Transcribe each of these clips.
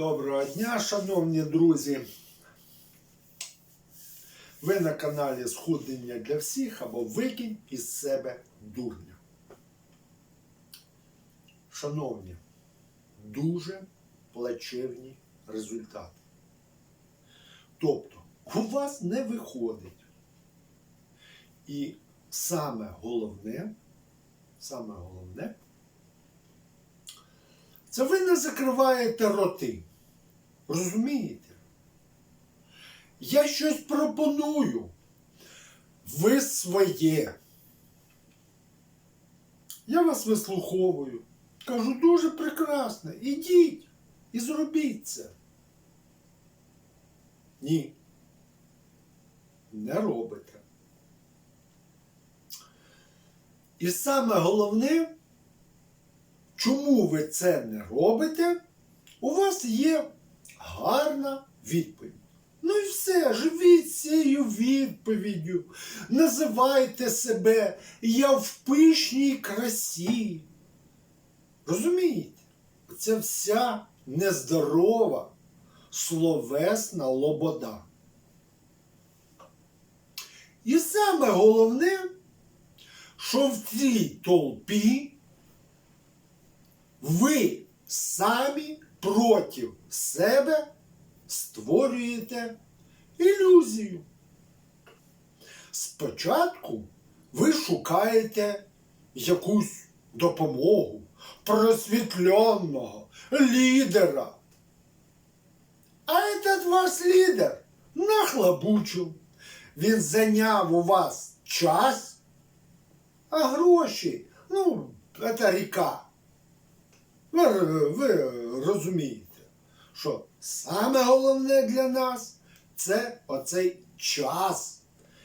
Доброго дня, шановні друзі. Ви на каналі Схуднення для всіх або Викинь із себе дурня. Шановні, дуже плачевні результати. Тобто, у вас не виходить. І саме головне, саме головне, це ви не закриваєте роти. Розумієте? Я щось пропоную. Ви своє. Я вас вислуховую. Кажу, дуже прекрасно. Ідіть і зробіть це. Ні. Не робите. І саме головне, чому ви це не робите, у вас є гарна відповідь. Ну і все, живіть цією відповіддю. Називайте себе я в пишній красі. Розумієте? Це вся нездорова словесна лобода. І саме головне, що в цій толпі ви самі проти себе створюєте ілюзію. Спочатку ви шукаєте якусь допомогу просвітленного лідера. А этот ваш лідер нахлобучив. Він зайняв у вас час, а гроші, ну, це ріка. Ви, ви розумієте, що саме головне для нас це оцей час,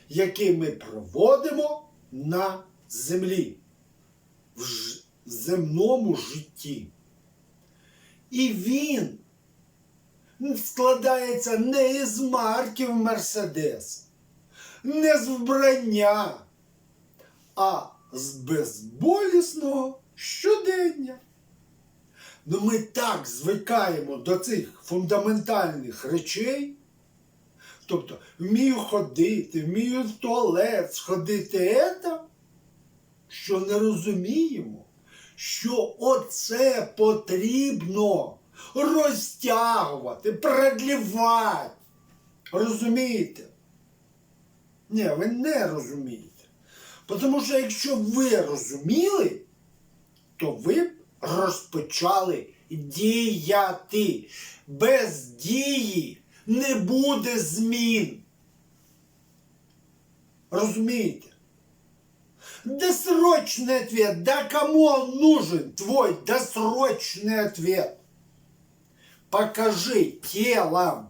який ми проводимо на землі, в земному житті. І він складається не із марків Мерседес, не з вбрання, а з безболісного щодення. Ну ми так звикаємо до цих фундаментальних речей. Тобто, вмію ходити, вмію в туалет сходити ета, що не розуміємо, що оце потрібно розтягувати, продлівати. Розумієте? Ні, ви не розумієте. Тому що якщо ви розуміли, то ви розпочали діяти. Без дії не буде змін. Розумієте? Досрочный ответ. Да кому он нужен, твой досрочный ответ? Покажи телом,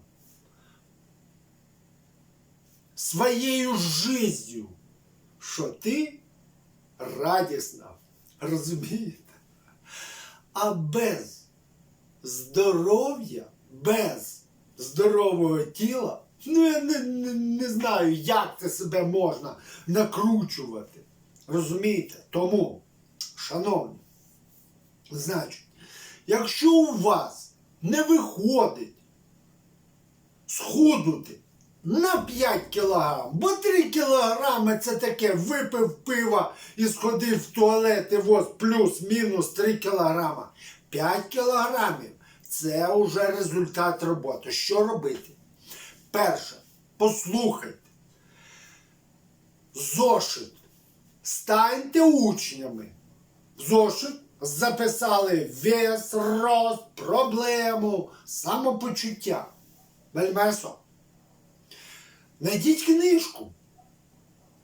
своєю жизнью, що ти радісна. Розумієте? А без здоров'я, без здорового тіла, ну я не, не, не знаю, як це себе можна накручувати. Розумієте? Тому, шановні, значить, якщо у вас не виходить схуднути на 5 кілограм, бо 3 кілограми це таке випив пива і сходив в туалет і воз плюс-мінус 3 кілограма. 5 кілограмів це вже результат роботи. Що робити? Перше, послухайте. Зошит. Станьте учнями. Зошит записали вес, рост, проблему, самопочуття. Вельмесо. Найдіть книжку,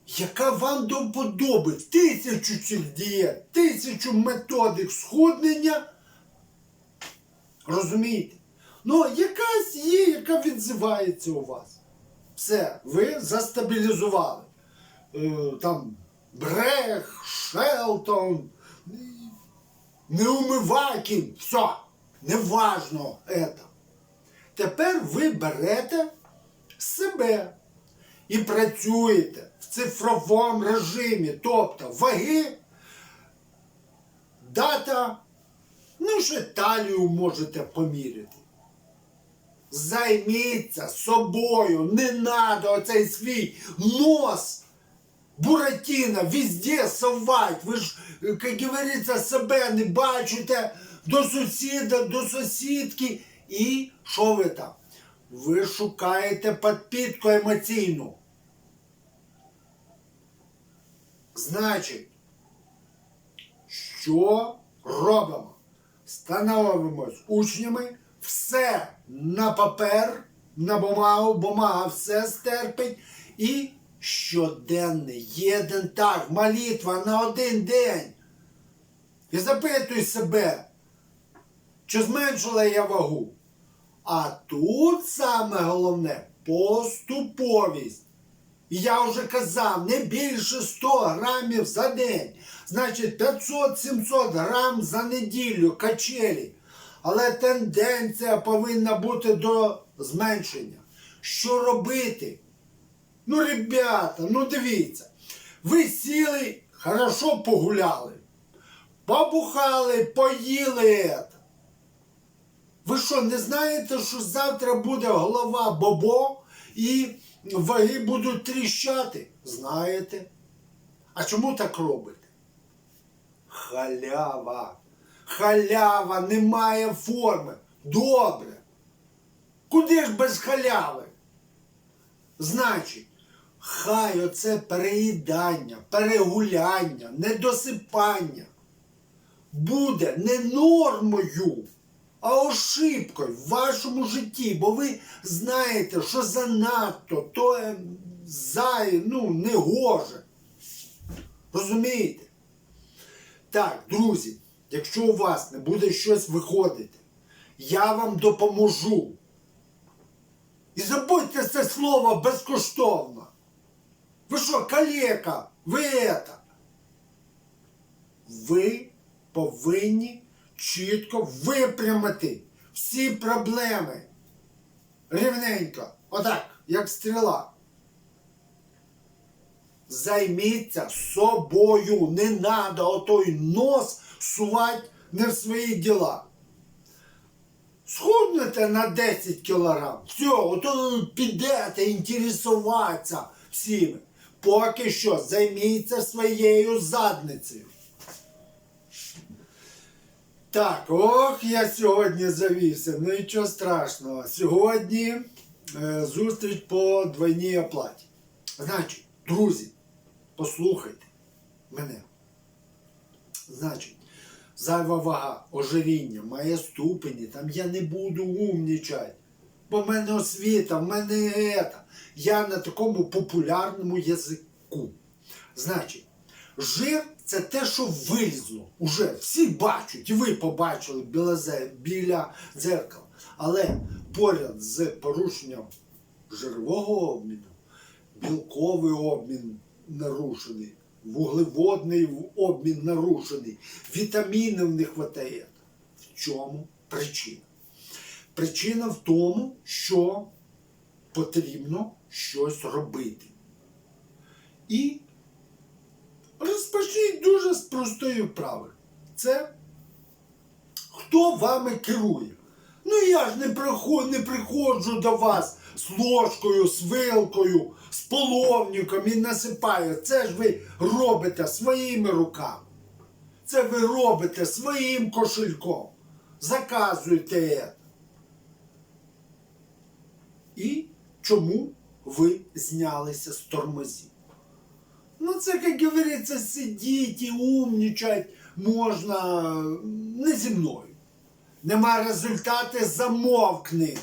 яка вам до вподоби. Тисячу цих дієт, тисячу методик схуднення. Розумієте? Ну, якась є, яка відзивається у вас. Все, ви застабілізували. Е, там Брех, Шелтон, Неумивакін, все, неважно это. Тепер ви берете себе і працюєте в цифровому режимі, тобто ваги, дата, ну ще талію можете поміряти. Займіться собою, не надо оцей свій нос Буратіна везде совать. Ви ж, як говориться, себе не бачите до сусіда, до сусідки. І що ви там? Ви шукаєте підпитку емоційну. Значить, що робимо? Становимось учнями, все на папер, на бумагу, бумага все стерпить. І щоденний, єден так, молитва на один день. І запитуй себе, чи зменшила я вагу? А тут саме головне поступовість. Я вже казав, не більше 100 грамів за день. Значить 500-700 грам за неділю качелі. Але тенденція повинна бути до зменшення. Що робити? Ну, ребята, ну дивіться. Ви сіли, хорошо погуляли. Побухали, поїли. Ви що, не знаєте, що завтра буде голова Бобо і ваги будуть тріщати? Знаєте. А чому так робите? Халява. Халява немає форми. Добре. Куди ж без халяви? Значить, хай оце переїдання, перегуляння, недосипання буде не нормою, а ошибкою в вашому житті, бо ви знаєте, що занадто, то е, за, ну, не гоже. Розумієте? Так, друзі, якщо у вас не буде щось виходити, я вам допоможу. І забудьте це слово безкоштовно. Ви що, калека? Ви это? Ви повинні чітко випрямити всі проблеми. Рівненько. Отак, як стріла. Займіться собою. Не надо отой нос сувати не в свої діла. Схуднете на 10 кілограм. Все, ото підете інтересуватися всіми. Поки що займіться своєю задницею. Так, ох, я сьогодні завівся. Ну нічого страшного. Сьогодні е, зустріч по двойній оплаті. Значить, друзі, послухайте мене. Значить, зайва вага, ожиріння, має ступені, там я не буду умнічати. Бо в мене освіта, в мене ета. Я на такому популярному язику. Значить, жир це те, що вилізло. Уже всі бачать, і ви побачили біля, зе- біля дзеркала. Але поряд з порушенням жирового обміну, білковий обмін нарушений, вуглеводний обмін нарушений, вітамінів не вистачає. В чому причина? Причина в тому, що потрібно щось робити. І розпочніть дуже з простої вправи. Це хто вами керує. Ну я ж не приходжу, не приходжу до вас з ложкою, з вилкою, з половником і насипаю. Це ж ви робите своїми руками. Це ви робите своїм кошельком. Заказуєте. І чому ви знялися з тормозів? Ну, це, як говориться, і умнічать можна не зі мною. Нема результати, замовкни.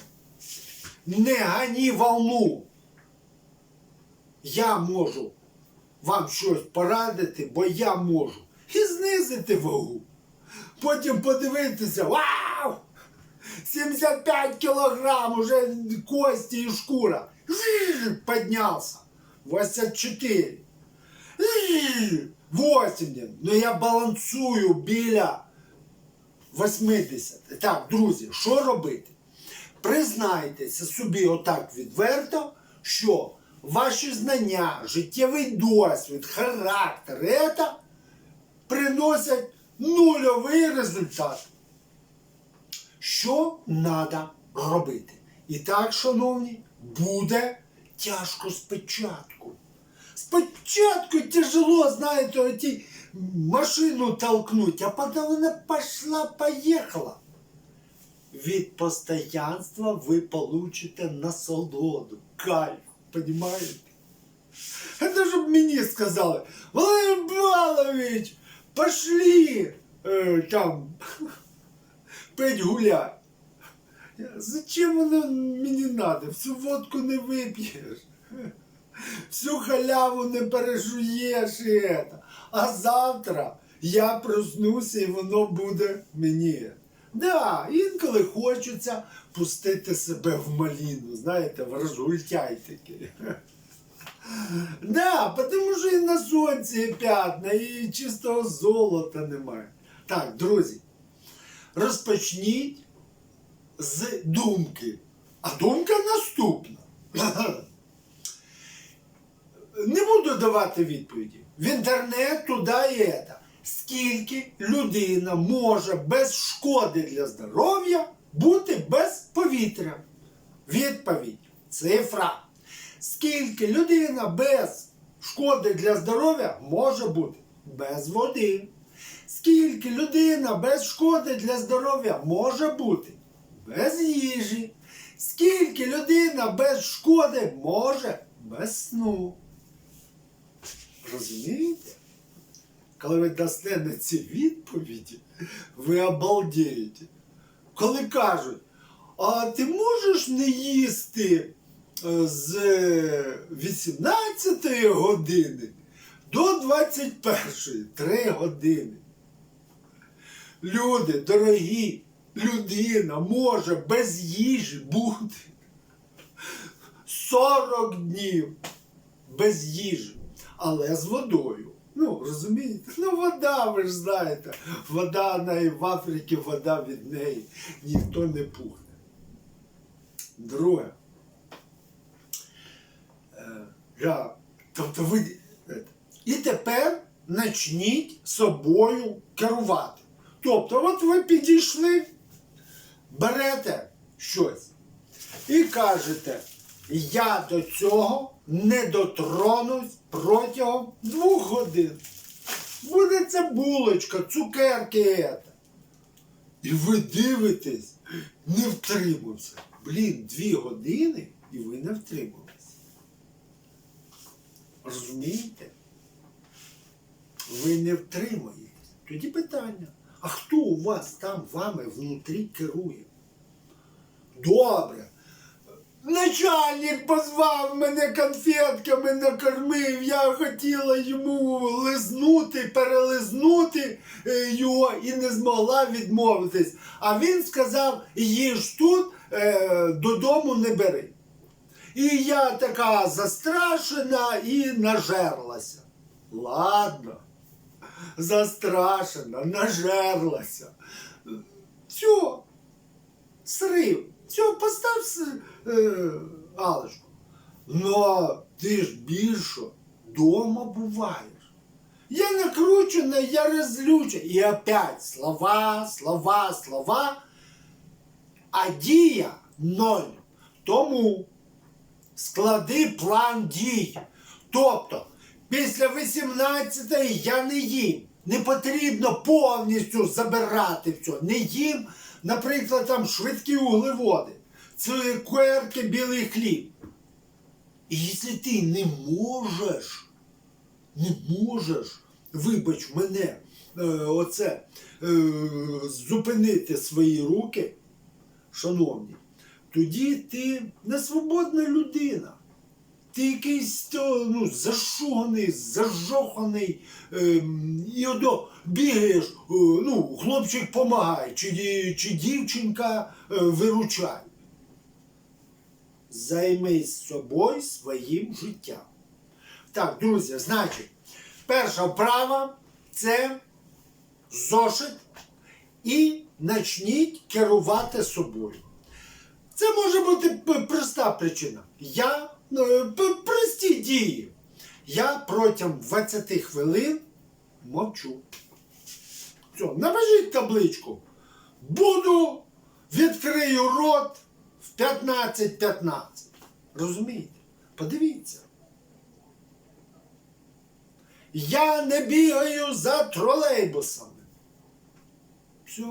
Не гані волну. Я можу вам щось порадити, бо я можу. І знизити вагу. Потім подивитися, вау! 75 килограмм уже кости и шкура. Жжж, Поднялся. 84. Жжж, 80. Но я балансую біля 80. Так, друзі, що робити? Признайтеся собі отак відверто, що ваші знання, життєвий досвід, характер, это приносять нульовий результат що треба робити. І так, шановні, буде тяжко спочатку. Спочатку тяжело, знаєте, оті машину толкнуть, а потім вона пішла, поїхала. Від постоянства ви получите насолоду, кайф, понимаете? Это же мені сказали, Валерий Балович, пошли э, там пить гулять. Я, Зачем воно мені надо? Всю водку не вип'єш. Всю халяву не пережуєш і это. А завтра я проснуся і воно буде мені. Да, інколи хочеться пустити себе в маліну, знаєте, в розгультяй такий. Да, тому що і на сонці є п'ятна, і чистого золота немає. Так, друзі, розпочніть з думки. А думка наступна. Не буду давати відповіді. В інтернет туди і это. Скільки людина може без шкоди для здоров'я бути без повітря? Відповідь. Цифра. Скільки людина без шкоди для здоров'я може бути без води? Скільки людина без шкоди для здоров'я може бути без їжі? Скільки людина без шкоди може без сну? Розумієте? Коли ви дасте на ці відповіді, ви обалдієте. Коли кажуть, а ти можеш не їсти е, з 18 години до 21, 3 години. Люди, дорогі, людина може без їжі бути 40 днів без їжі, але з водою. Ну, розумієте? Ну, вода, ви ж знаєте. Вода в Африці, вода від неї. Ніхто не пухне. Друге. Е, Я, тобто ви. е, І тепер почніть собою керувати. Тобто, от ви підійшли, берете щось і кажете, я до цього не дотронусь протягом двох годин. Буде це булочка, цукерки. ета. І ви дивитесь, не втримався. Блін, дві години і ви не втрималися. Розумієте? Ви не втримаєтесь. Тоді питання. А хто у вас там вами внутрі керує? Добре. Начальник позвав мене конфетками, накормив. Я хотіла йому лизнути, перелизнути е, його і не змогла відмовитись. А він сказав: їж тут, е, додому не бери. І я така застрашена і нажерлася. Ладно, застрашена, нажерлася. Все, срив. Все, постав галочку. Но ти ж більше дома буваєш. Я накручена, я розлючена. І опять слова, слова, слова. А дія ноль. Тому склади план дій. Тобто, після 18 я не їм. Не потрібно повністю забирати все. Не їм, наприклад, там швидкі углеводи, цукерки, білий хліб. І якщо ти не можеш, не можеш, вибач мене, е, оце, е, зупинити свої руки, шановні, тоді ти не свободна людина. Ти якийсь ну, зашуганий, зажоханий, ем, і одо бігаєш, е, ну, хлопчик помагай, чи, чи дівчинка е, виручай. Займись собою своїм життям. Так, друзі, значить, перша вправа це зошит і почніть керувати собою. Це може бути проста причина. Я е, прості дії. Я протягом 20 хвилин мовчу. Все, напишіть табличку. Буду, відкрию рот 15-15. Розумієте? Подивіться. Я не бігаю за тролейбусами. Все.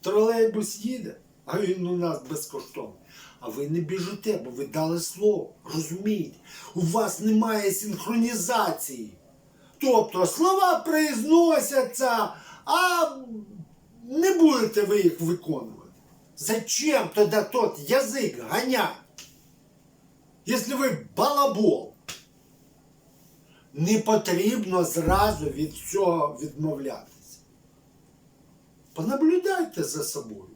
Тролейбус їде, а він у нас безкоштовний. А ви не біжите, бо ви дали слово. Розумієте? У вас немає синхронізації. Тобто слова произносяться, а не будете ви їх виконувати. Зачем тоді тот язик ганять? Якщо ви балабол, не потрібно зразу від цього відмовлятися. Понаблюдайте за собою.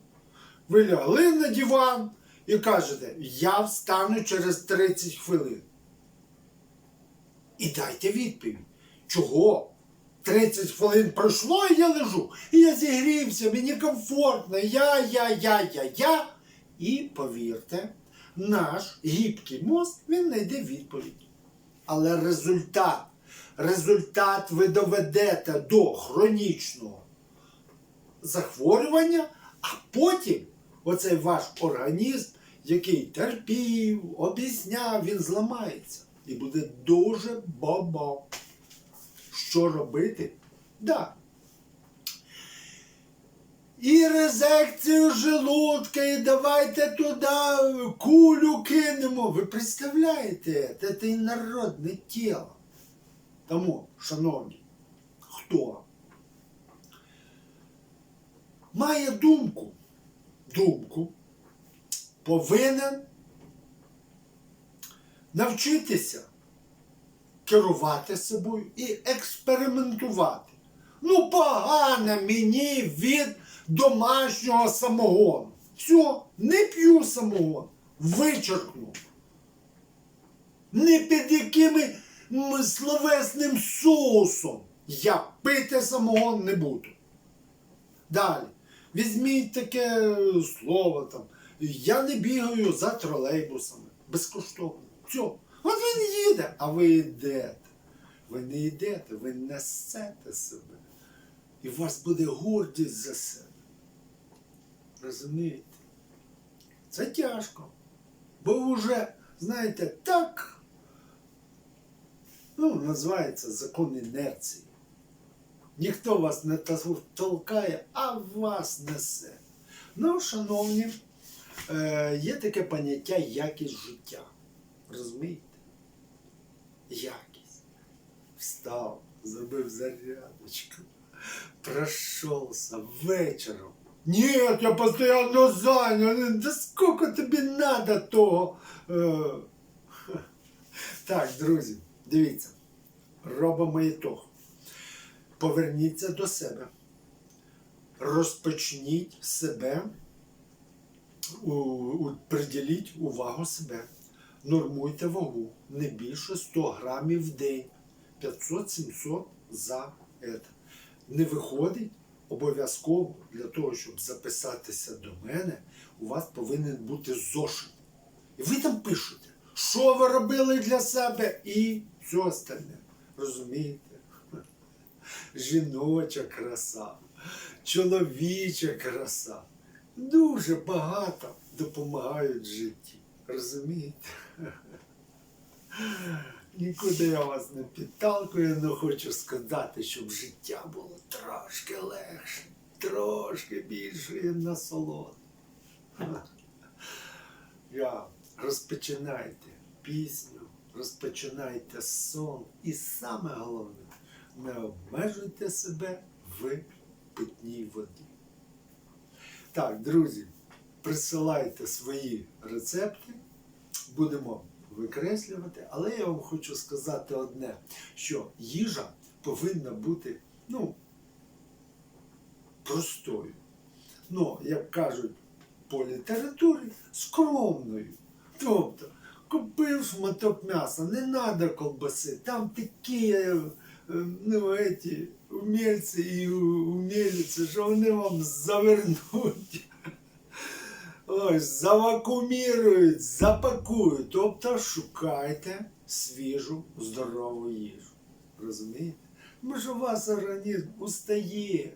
Ви лягли на диван і кажете, я встану через 30 хвилин. І дайте відповідь. Чого? 30 хвилин пройшло, і я лежу. І я зігрівся, мені комфортно, я, я, я, я, я. І повірте, наш гібкий мозк він знайде відповідь. Але результат, результат ви доведете до хронічного захворювання, а потім оцей ваш організм, який терпів, об'ясняв, він зламається. І буде дуже бобо. Що робити? Да. І резекцію желудка, і давайте туди кулю кинемо. Ви представляєте, це, інородне тіло. Тому, шановні, хто має думку, думку, повинен навчитися керувати собою і експериментувати. Ну, погано мені від домашнього самогону. Все, не п'ю самогон. Вичеркну. Не під якими словесним соусом я пити самогон не буду. Далі. Візьміть таке слово там. Я не бігаю за тролейбусами. Безкоштовно. Все. От він їде, а ви йдете. Ви не йдете, ви несете себе. І у вас буде гордість за себе. Розумієте? Це тяжко. Бо ви вже, знаєте, так, ну, називається закон інерції. Ніхто вас не толкає, а вас несе. Ну, шановні, е, є таке поняття якість життя. Розумієте? Якість. Встав, зробив зарядочку, пройшовся вечором. Ні, я постійно зайнятий. Да скільки тобі треба того? Е, Так, друзі, дивіться, робимо ітог. Поверніться до себе. Розпочніть себе, у, у, приділіть увагу себе. Нормуйте вагу не більше 100 грамів в день. 500-700 за це. Не виходить обов'язково для того, щоб записатися до мене, у вас повинен бути зошит. І ви там пишете, що ви робили для себе і все остальне. Розумієте? Жіноча краса, чоловіча краса. Дуже багато допомагають в житті. Розумієте? Нікуди я вас не підталкую, але хочу сказати, щоб життя було трошки легше, трошки більшої насолоди. Я розпочинайте пісню, розпочинайте сон і саме головне, не обмежуйте себе в питній воді. Так, друзі, присилайте свої рецепти, будемо викреслювати, але я вам хочу сказати одне, що їжа повинна бути, ну, простою. Ну, як кажуть по літературі, скромною. Тобто, купив шматок м'яса, не треба колбаси, там такі е, е, ну, еті, умільці і уміліці, що вони вам завернуть. Завакумірують, запакують. Тобто шукайте свіжу, здорову їжу. Розумієте? Тому що у вас організм устає.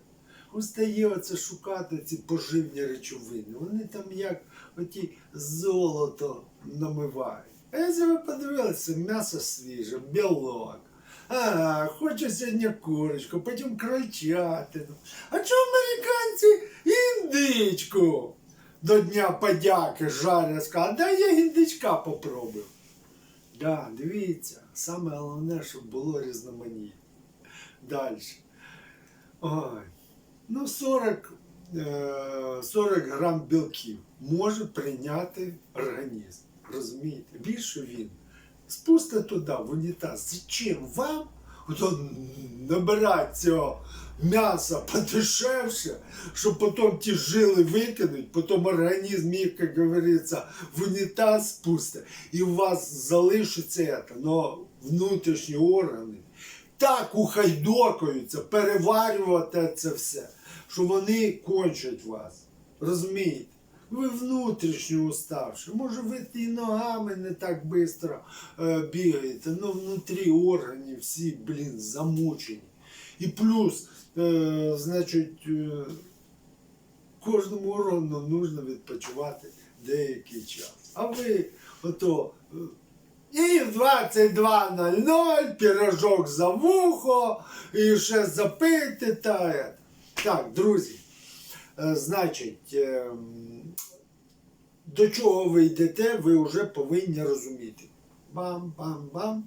устає оце шукати ці поживні речовини. Вони там як оті золото намивають. А якщо ви подивилися, м'ясо свіже, білок. А, хочу сьогодні курочку, потім крольчатину. А чого американці індичку до Дня подяки жарять? Сказали, да я індичка попробую. Да, дивіться, саме головне, щоб було різноманіття. Далі. Ой. Ну, 40, е, 40 грам білків може прийняти організм. Розумієте? Більше він спустить туди, в унітаз. Зачем вам набирати цього м'яса подешевше, щоб потім ті жили викинуть, потім організм їх, як говориться, в унітаз спустить, і у вас залишиться це, но внутрішні органи так ухайдокаються, переварювати це все, що вони кончать вас. Розумієте? Ви внутрішньо уставші. Може, ви і ногами не так швидко е, бігаєте, але внутрі органів всі, блін, замучені. І плюс, е, значить, е, кожному органу нужно відпочивати деякий час. А ви ото. е, і в 22.00 пірожок за вухо, і ще запити та. е. Так, друзі. е, Значить, ем, до чого ви йдете, ви вже повинні розуміти. Бам-бам-бам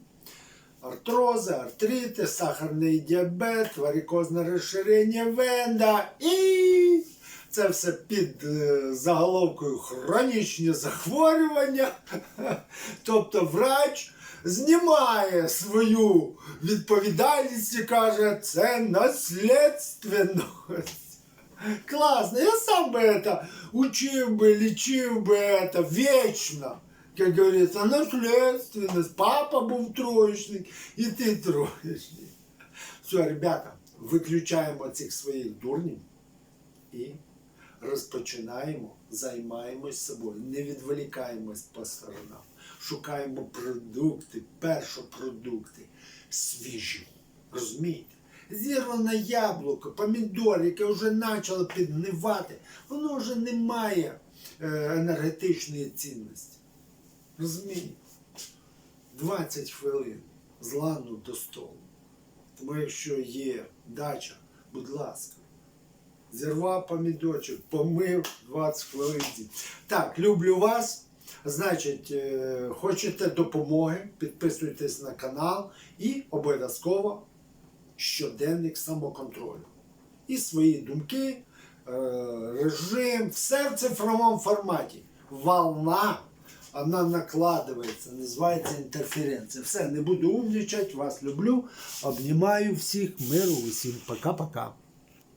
Артрози, артрити, сахарний діабет, варикозне розширення венда і це все під е, заголовкою хронічні захворювання. Тобто врач знімає свою відповідальність і каже, це наслідственность. Классно. Я сам бы это учил бы, лечил бы это вечно. Как говорится, наследственность. Папа був троечник, і ти троечник. Все, ребята, виключаємо цих своїх дурнів і розпочинаємо, займаємось собою, не відволікаємось по сторонам. Шукаємо продукти, першопродукти свіжі. Розумієте? Зірване яблуко, помідор, яке вже почало підгнивати, воно вже не має е, енергетичної цінності. Розумієте? 20 хвилин з лану до столу. Тому якщо є дача, будь ласка, зірвав помідочок, помив 20 хвилин. Так, люблю вас. Значить, е, хочете допомоги, підписуйтесь на канал і обов'язково щоденник самоконтролю. І свої думки, е, режим, все в цифровому форматі. Волна, вона накладывается, називається інтерференція. Все, не буду умничать, вас люблю. Обнімаю всіх, миру усім. Пока-пока.